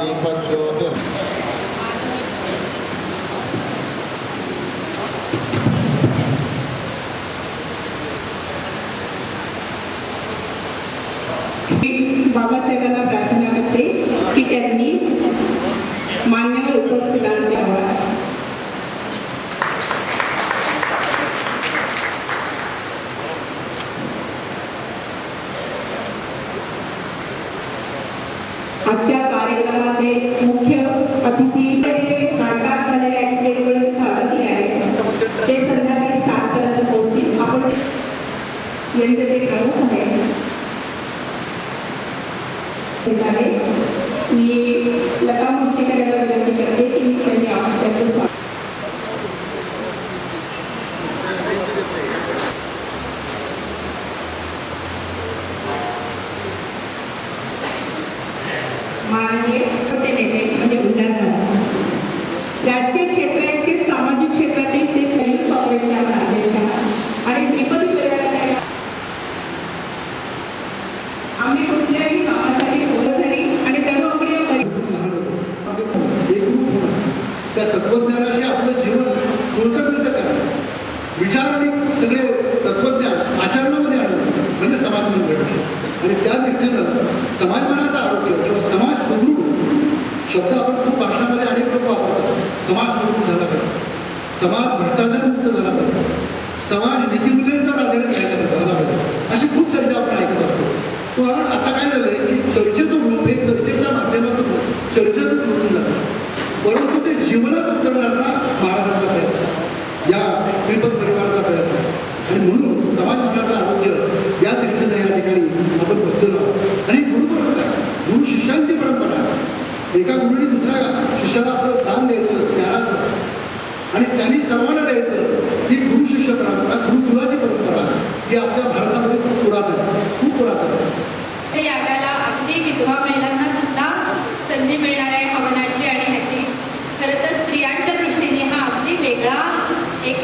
दीपज्योतिर् बाबासाहेबांना प्रार्थना करते की त्यांनी मान्यवर उपस्थितांचे आजच्या कार्यक्रमाचे मुख्य अतिथी ते नाटकात झालेल्या ऍक्सिडेंटमुळे अडकले आहे ते संध्याकाळी सात पर्यंत पोहोचतील. आपण यांचे ते प्रमुख आहे माननीय छोटे नेते म्हणजे उदाहरण राजकीय सामाजिक क्षेत्रातील ते संयुक्त काँग्रेसच्या आणि त्रिपदी परिवाराच्या आम्ही कुठल्याही कामासाठी बोलसाठी आणि धर्मप्रिय परि- एकरूप त्या तत्वज्ञानाशी आपलं जीवन सुसंगत करणं विचार सगळे तत्वज्ञान आचरणामध्ये आणलं. म्हणजे समाज मन आणि त्या दृष्टीनं समाज शब्द आपण खूप भाषणामध्ये अनेक लोक वापरतात. समाज स्वरूप झाला पाहिजे. समाज भ्रष्टाचार मुक्त झाला पाहिजे. समाज नीतिमूल्यांचा आधारित घ्यायला झाला पाहिजे. अशी खूप चर्चा आपण ऐकत असतो. पण आता काय झालंय की चर्चेचं रूप हे चर्चेच्या माध्यमातून चर्चेतच घडून जातं. परंतु ते जीवनात उतरण्याचा महाराजांचा प्रयत्न. या श्रीपद परिवाराचा प्रयत्न. आणि म्हणून समाज मनाचं आरोग्य या दृष्टीनं या ठिकाणी आपण बसलेलो आहोत आणि गुरु परंपरा आहे. गुरु शिष्यांची परंपरा आहे. एका गुरुने दुसऱ्या शिष्याला आपलं दान द्यायचं त्यालाच. आणि त्यांनी सर्वांना द्यायचं. ही गुरु शिष्य परंपरा गुरुकुलाची परंपरा ही आपल्या भारतामध्ये खूप पुरातन खूप पुरातन. आहे. ते यागाला अगदी विधवा महिलांना सुद्धा संधी मिळणार आहे हवनाची आणि ह्याची. खरं तर स्त्रियांच्या दृष्टीने हा अगदी वेगळा एक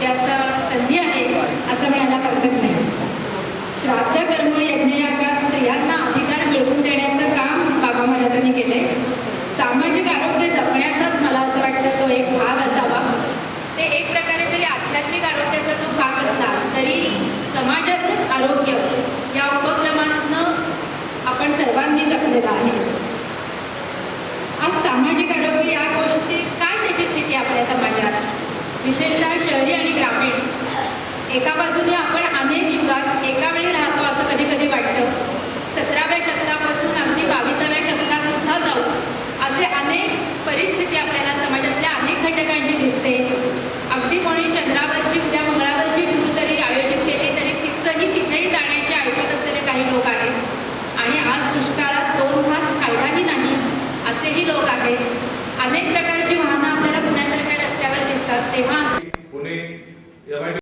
त्याचा संधी आहे असं म्हणायला हरकत नाही. श्राद्ध कर्म यज्ञयागा तरी समाजाचंच आरोग्य या उपक्रमातनं आपण सर्वांनी जपलेलं आहे. आज सामाजिक आरोग्य या गोष्टी काय त्याची स्थिती आपल्या समाजात? विशेषतः शहरी आणि ग्रामीण. एका बाजूने आपण अनेक युगात एका वेळी राहतो असं कधी कधी वाटतं. सतराव्या शतकापासून अगदी बावीसाव्या शतकात सुद्धा जाऊ असे अनेक परिस्थिती आपल्याला समाजातल्या अनेक घटकांची दिसते अगदी कोणी चंद्रावरची उद्या मंगळावरची टूर तरी आयोजित केली तरी तिथंही तिथेही जाण्याचे ऐकत असलेले काही लोक आहेत आणि आज दुष्काळात दोन घास खायलाही नाही असेही लोक आहेत अनेक प्रकारची